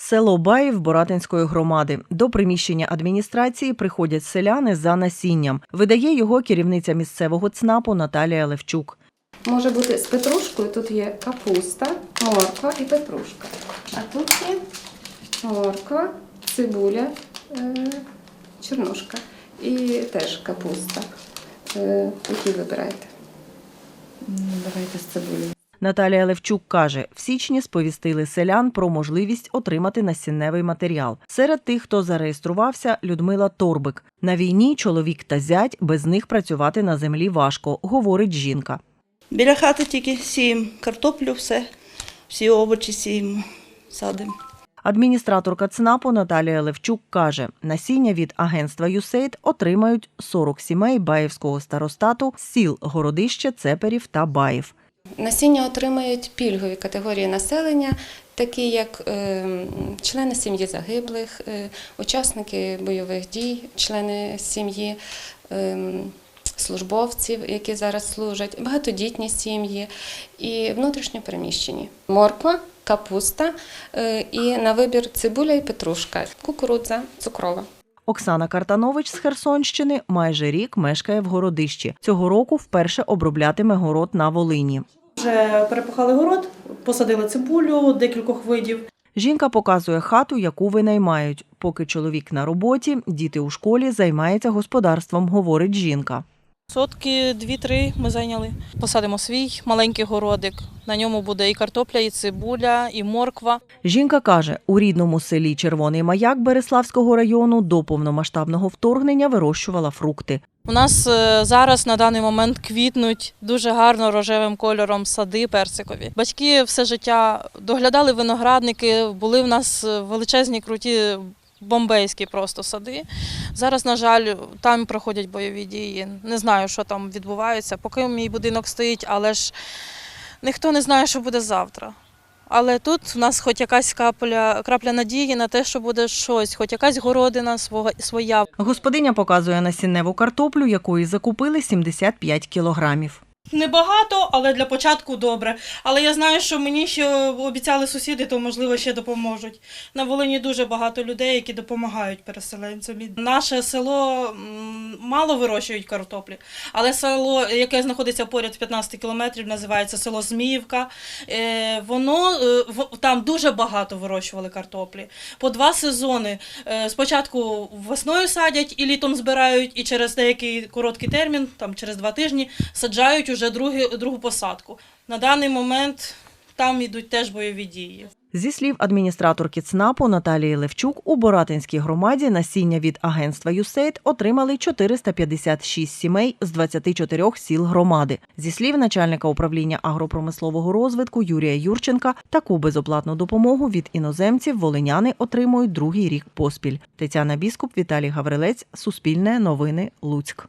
Село Баїв Боратинської громади. До приміщення адміністрації приходять селяни за насінням. Видає його керівниця місцевого ЦНАПу Наталія Левчук. Може бути з петрушкою. Тут є капуста, морква і петрушка. А тут є морква, цибуля, е, чорнушка і теж капуста. Е, Які вибираєте? Давайте з цибулею. Наталія Левчук каже, в січні сповістили селян про можливість отримати насінневий матеріал. Серед тих, хто зареєструвався, Людмила Торбик. На війні чоловік та зять без них працювати на землі важко, говорить жінка. Біля хати тільки сіємо картоплю, все, всі овочі сіємо, садимо. Адміністраторка ЦНАПу Наталія Левчук каже, насіння від агентства «ЮСЕЙД» отримають 40 сімей Баївського старостату сіл Городище, Цеперів та Баїв. Насіння отримають пільгові категорії населення, такі як е, члени сім'ї загиблих, е, учасники бойових дій, члени сім'ї. е, Службовців, які зараз служать, багатодітні сім'ї і внутрішньо переміщені. Морква, капуста і на вибір цибуля і петрушка, кукурудза, цукрова. Оксана Картанович з Херсонщини майже рік мешкає в Городищі. Цього року вперше оброблятиме город на Волині. Вже перепахали город, посадили цибулю декількох видів. Жінка показує хату, яку винаймають. Поки чоловік на роботі, діти у школі займаються господарством, говорить жінка. Сотки дві-три ми зайняли. Посадимо свій маленький городик. На ньому буде і картопля, і цибуля, і морква. Жінка каже, у рідному селі Червоний Маяк Береславського району до повномасштабного вторгнення вирощувала фрукти. У нас е, зараз на даний момент квітнуть дуже гарно рожевим кольором сади персикові. Батьки все життя доглядали виноградники, були в нас величезні круті. Бомбейські просто сади. Зараз, на жаль, там проходять бойові дії. Не знаю, що там відбувається. Поки мій будинок стоїть, але ж ніхто не знає, що буде завтра. Але тут в нас хоч якась капля, крапля надії на те, що буде щось, хоч якась городина своя. Господиня показує насінневу картоплю, якої закупили 75 кілограмів. Небагато, але для початку добре. Але я знаю, що мені ще обіцяли сусіди, то можливо ще допоможуть. На Волині дуже багато людей, які допомагають переселенцям. Наше село мало вирощують картоплі, але село, яке знаходиться поряд 15 кілометрів, називається село Зміївка. Е, Воно е, там дуже багато вирощували картоплі. По два сезони. Е, Спочатку весною садять і літом збирають, і через деякий короткий термін, там через два тижні, саджають уже другі, другу посадку. На даний момент там йдуть теж бойові дії. Зі слів адміністраторки ЦНАПу Наталії Левчук, у Боратинській громаді насіння від агентства «ЮСЕЙД» отримали 456 сімей з 24 сіл громади. Зі слів начальника управління агропромислового розвитку Юрія Юрченка, таку безоплатну допомогу від іноземців волиняни отримують другий рік поспіль. Тетяна Біскуп, Віталій Гаврилець, Суспільне новини, Луцьк.